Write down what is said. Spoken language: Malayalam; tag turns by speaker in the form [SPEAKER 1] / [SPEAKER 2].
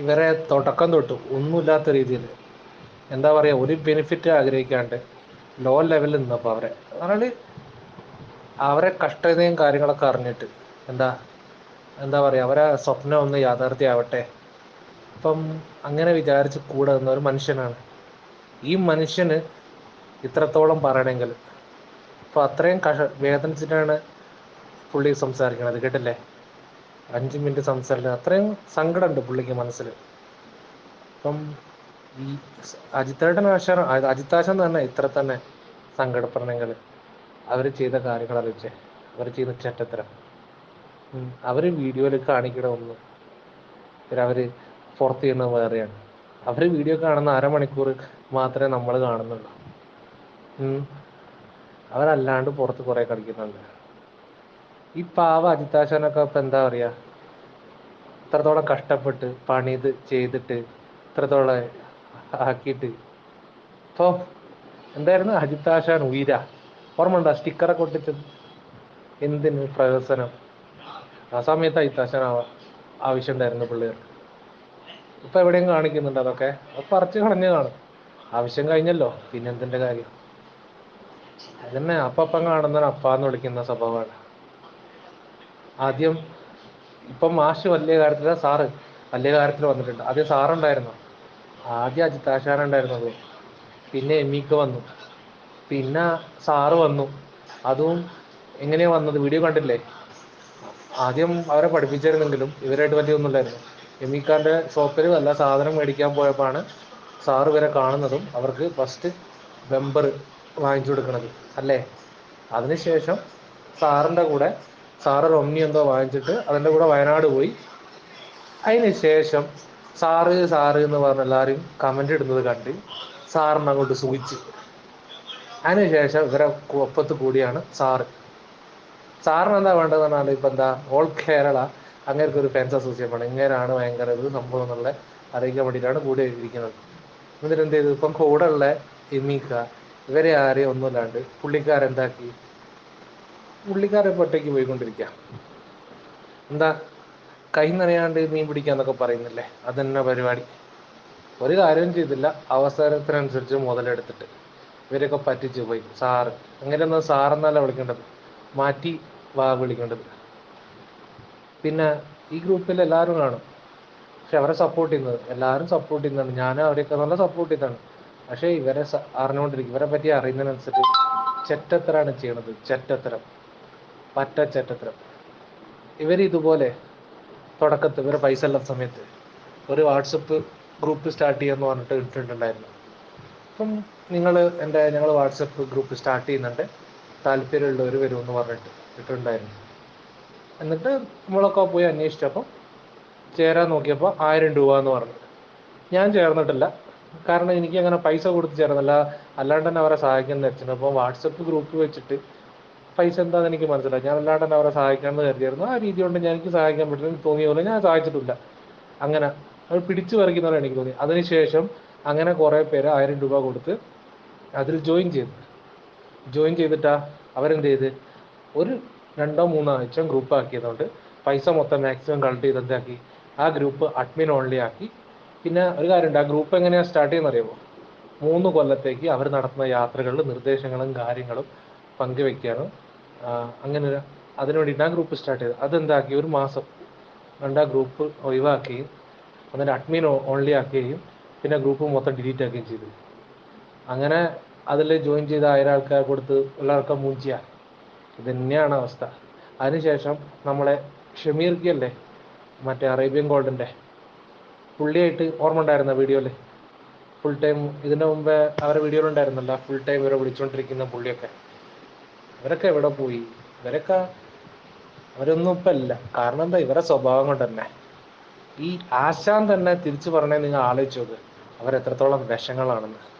[SPEAKER 1] ഇവരെ തുടക്കം തൊട്ടു. ഒന്നുമില്ലാത്ത രീതിയിൽ. എന്താ പറയുക ഒരു ബെനിഫിറ്റ് ആഗ്രഹിക്കാണ്ട് ലോ ലെവലിൽ നിന്നപ്പോൾ അവരെ. പറഞ്ഞാൽ അവരെ കഷ്ടതയും കാര്യങ്ങളൊക്കെ അറിഞ്ഞിട്ട് എന്താ എന്താ പറയുക അവരെ സ്വപ്നം ഒന്ന് യാഥാർത്ഥ്യമാവട്ടെ അപ്പം അങ്ങനെ വിചാരിച്ച് കൂടെ നിന്ന ഒരു മനുഷ്യനാണ്. ഈ മനുഷ്യന് ഇത്രത്തോളം പറയണമെങ്കിൽ അപ്പോൾ അത്രയും കഷ വേദനിച്ചിട്ടാണ് പുള്ളി സംസാരിക്കണത്. കേട്ടില്ലേ? അഞ്ച് മിനിറ്റ് സംസാരിക്കുന്നത് അത്രയും സങ്കടമുണ്ട് പുള്ളിക്ക് മനസ്സിൽ അപ്പം ഈ അജിത്തേട്ടൻ ആശാൻ അജിത്താശൻ തന്നെ ഇത്ര തന്നെ സങ്കടപ്പെടണമെങ്കിൽ അവർ ചെയ്ത കാര്യങ്ങൾ അറിയിച്ചേ. അവർ ചെയ്ത ചെറ്റത്തരം. അവർ വീഡിയോയിൽ കാണിക്കണ ഒന്ന്. അവർ പുറത്ത് ചെയ്യുന്നത് വേറെയാണ്. അവർ വീഡിയോ കാണുന്ന അരമണിക്കൂർ മാത്രമേ നമ്മൾ കാണുന്നുള്ളൂ. അവരല്ലാണ്ട് പുറത്ത് കുറെ കളിക്കുന്നുണ്ട്. ഈ പാവ അജിത്താശനൊക്കെ ഇപ്പൊ എന്താ പറയാ? ഇത്രത്തോളം കഷ്ടപ്പെട്ട് പണിത് ചെയ്തിട്ട് ഇത്രത്തോളം ആക്കിയിട്ട്. ഇപ്പോ എന്തായിരുന്നു? അജിത്താശാൻ ഉയര. ഓർമ്മ ഉണ്ടോ? സ്റ്റിക്കറൊക്കെ ഒട്ടിച്ചത് എന്തിന് പ്രഹസനം? ആ സമയത്ത് അജിത്താശാൻ ആവാ- ആവശ്യം ഉണ്ടായിരുന്നു പിള്ളേർക്ക്. ഇപ്പൊ എവിടെയും കാണിക്കുന്നുണ്ട് അതൊക്കെ. അത് പറിച്ച് കളഞ്ഞു കാണും. ആവശ്യം കഴിഞ്ഞല്ലോ. പിന്നെ എന്തിന്റെ കാര്യം? അതന്നെ അപ്പം കാണുന്ന അപ്പാന്ന് വിളിക്കുന്ന സ്വഭാവമാണ്. ആദ്യം ഇപ്പം മാഷ് വലിയ കാര്യത്തില സാറ് വലിയ കാര്യത്തിൽ വന്നിട്ടുണ്ട്. ആദ്യം സാറുണ്ടായിരുന്നു. ആദ്യം അജിത് ഉണ്ടായിരുന്നത് പിന്നെ എമ്മിക്ക് വന്നു. പിന്നെ സാറ് വന്നു. അതും എങ്ങനെയാ വന്നത്? വീഡിയോ കണ്ടില്ലേ? ആദ്യം അവരെ പഠിപ്പിച്ചിരുന്നെങ്കിലും ഇവരായിട്ട് വലിയൊന്നുമില്ലായിരുന്നു എമിക്കാന്റെ ഷോപ്പിൽ വല്ല സാധനം മേടിക്കാൻ പോയപ്പോഴാണ് സാറ് ഇവരെ കാണുന്നതും അവർക്ക് ഫസ്റ്റ് ബെമ്പർ വാങ്ങിച്ചു കൊടുക്കുന്നത് അല്ലേ? അതിനുശേഷം സാറിന്റെ കൂടെ സാറ് റൊമ്നി എന്തോ വാങ്ങിച്ചിട്ട് അതിന്റെ കൂടെ വയനാട് പോയി. അതിന് ശേഷം സാറ് സാറ് എന്ന് പറഞ്ഞ എല്ലാവരും കമന്റ് ഇടുന്നത് കണ്ട് സാറിന് അങ്ങോട്ട് സൂചിച്ച്. അതിനുശേഷം ഇവരെ ഒപ്പത്ത് കൂടിയാണ് സാറ്. സാറിന് എന്താ പറഞ്ഞാൽ ഇപ്പൊ എന്താ ഓൾ കേരള അങ്ങേർക്ക് ഒരു ഫാൻസ് അസോസിയേഷൻ ഇങ്ങനെയാണ് ഭയങ്കര ഇത് സംഭവം എന്നുള്ള അറിയിക്കാൻ വേണ്ടിയിട്ടാണ് കൂടെ ഇരിക്കുന്നത്. എന്നിട്ട് എന്ത് ചെയ്തു? ഇപ്പം കൂടെ ഉള്ള എമീക്ക ഇവരെ ആരെയും ഒന്നുമില്ലാണ്ട് പുള്ളിക്കാരെന്താക്കി? പുള്ളിക്കാരെ ഒറ്റയ്ക്ക് പോയിക്കൊണ്ടിരിക്കുക എന്താ കൈ നനയാണ്ട് മീൻ പിടിക്കാന്നൊക്കെ പറയുന്നില്ലേ? അതെന്നെ പരിപാടി? ഒരു കാര്യവും ചെയ്തില്ല. അവസരത്തിനനുസരിച്ച് മുതലെടുത്തിട്ട്. ഇവരൊക്കെ പറ്റിച്ചു പോയി. സാറ് അങ്ങനെയൊന്നും സാറെന്നല്ല വിളിക്കേണ്ടത്. മാറ്റി വാ വിളിക്കേണ്ടത്. പിന്നെ ഈ ഗ്രൂപ്പിൽ എല്ലാവരും കാണും. പക്ഷെ അവരെ സപ്പോർട്ട് ചെയ്യുന്നത്. എല്ലാവരും സപ്പോർട്ട് ചെയ്യുന്നതാണ്. ഞാനും അവരെയൊക്കെ നല്ല സപ്പോർട്ട് ചെയ്താണ് പക്ഷേ ഇവരെ അറിഞ്ഞുകൊണ്ടിരിക്കും. ഇവരെ പറ്റി അറിയുന്നതിനനുസരിച്ച് ചെറ്റത്തരാണ് ചെയ്യണത്. ചെറ്റത്തരം. പറ്റ ചെറ്റത്തരം ഇവർ ഇതുപോലെ തുടക്കത്ത് ഇവരെ പൈസ ഉള്ള സമയത്ത് ഒരു വാട്സപ്പ് ഗ്രൂപ്പ് സ്റ്റാർട്ട് ചെയ്യാന്ന് പറഞ്ഞിട്ട് ഇട്ടിട്ടുണ്ടായിരുന്നു. അപ്പം നിങ്ങൾ എന്റെ ഞങ്ങൾ വാട്സപ്പ് ഗ്രൂപ്പ് സ്റ്റാർട്ട് ചെയ്യുന്നുണ്ട്. താല്പര്യമുള്ളവർ വരുമെന്ന് പറഞ്ഞിട്ട് ഇട്ടിട്ടുണ്ടായിരുന്നു. എന്നിട്ട് നമ്മളൊക്കെ പോയി അന്വേഷിച്ചപ്പോൾ ചേരാൻ നോക്കിയപ്പോൾ ആയിരം രൂപ എന്ന് പറഞ്ഞു. ഞാൻ ചേർന്നിട്ടില്ല. കാരണം എനിക്ക് അങ്ങനെ പൈസ കൊടുത്ത് ചേർന്നില്ല. അല്ലാണ്ട് തന്നെ അവരെ സഹായിക്കാൻ വെച്ചിട്ടുണ്ട് അപ്പോൾ വാട്സപ്പ് ഗ്രൂപ്പ് വെച്ചിട്ട് പൈസ എന്താന്ന് എനിക്ക് മനസ്സിലായി. ഞാൻ തന്നെ അവരെ സഹായിക്കാമെന്ന് കരുതിയായിരുന്നു. ആ രീതി കൊണ്ട് ഞാൻ എനിക്ക് സഹായിക്കാൻ പറ്റില്ല എനിക്ക് തോന്നിയ പോലെ ഞാൻ സഹായിച്ചിട്ടില്ല. അങ്ങനെ അവർ പിടിച്ചു പറിക്കുന്നവരെ എനിക്ക് തോന്നി. അതിനുശേഷം അങ്ങനെ കുറേ പേര് ആയിരം രൂപ കൊടുത്ത് അതിൽ ജോയിൻ ചെയ്തു. ജോയിൻ ചെയ്തിട്ടാ അവരെന്ത് ചെയ്ത്? ഒരു രണ്ടോ മൂന്നോ ആഴ്ച ഗ്രൂപ്പ് ആക്കിയതുകൊണ്ട് പൈസ മൊത്തം മാക്സിമം കളക്ട് ചെയ്ത് എന്താക്കി? ആ ഗ്രൂപ്പ് അഡ്മിൻ ഓൺലി ആക്കി. പിന്നെ ഒരു കാര്യമുണ്ട്. ആ ഗ്രൂപ്പ് എങ്ങനെയാണ് സ്റ്റാർട്ട് ചെയ്യുന്ന അറിയുമോ? മൂന്ന് കൊല്ലത്തേക്ക് അവർ നടത്തുന്ന യാത്രകളിൽ നിർദ്ദേശങ്ങളും കാര്യങ്ങളും പങ്കുവെക്കാനും അങ്ങനെ ഒരു- അതിനു വേണ്ടിയിട്ട് ആ ഗ്രൂപ്പ് സ്റ്റാർട്ട് ചെയ്തത് അതെന്താക്കി? ഒരു മാസം കണ്ട ഗ്രൂപ്പ് ഒഴിവാക്കുകയും അതിന്റെ അഡ്മിൻ ഓൺലി ആക്കുകയും പിന്നെ ഗ്രൂപ്പ് മൊത്തം ഡിലീറ്റ് ആക്കുകയും ചെയ്തു. അങ്ങനെ അതിൽ ജോയിൻ ചെയ്ത ആയിരം ആൾക്കാർ കൊടുത്ത് എല്ലാവർക്കും മൂഞ്ചിയ. ഇത് തന്നെയാണ് അവസ്ഥ. അതിനുശേഷം നമ്മളെ ഷമീർക്കല്ലേ മറ്റേ അറേബ്യൻ ഗോൾഡിന്റെ പുള്ളിയായിട്ട് ഓർമ്മ ഉണ്ടായിരുന്ന വീഡിയോയിൽ ഫുൾ ടൈം ഇതിന്റെ മുമ്പേ അവരുടെ വീഡിയോയിൽ ഉണ്ടായിരുന്നല്ലോ ഫുൾ ടൈം ഇവരെ വിളിച്ചുകൊണ്ടിരിക്കുന്ന പുള്ളിയൊക്കെ. ഇവരൊക്കെ എവിടെ പോയി? ഇവരൊക്കെ അവരൊന്നും ഇപ്പം ഇല്ല. കാരണം എന്താ? ഇവരെ സ്വഭാവം കൊണ്ട് തന്നെ. ഈ ആശാൻ തന്നെ തിരിച്ചു പറഞ്ഞേ നിങ്ങൾ ആലോചിച്ചു നോക്ക്. അവരെത്രത്തോളം വിഷങ്ങളാണെന്ന്.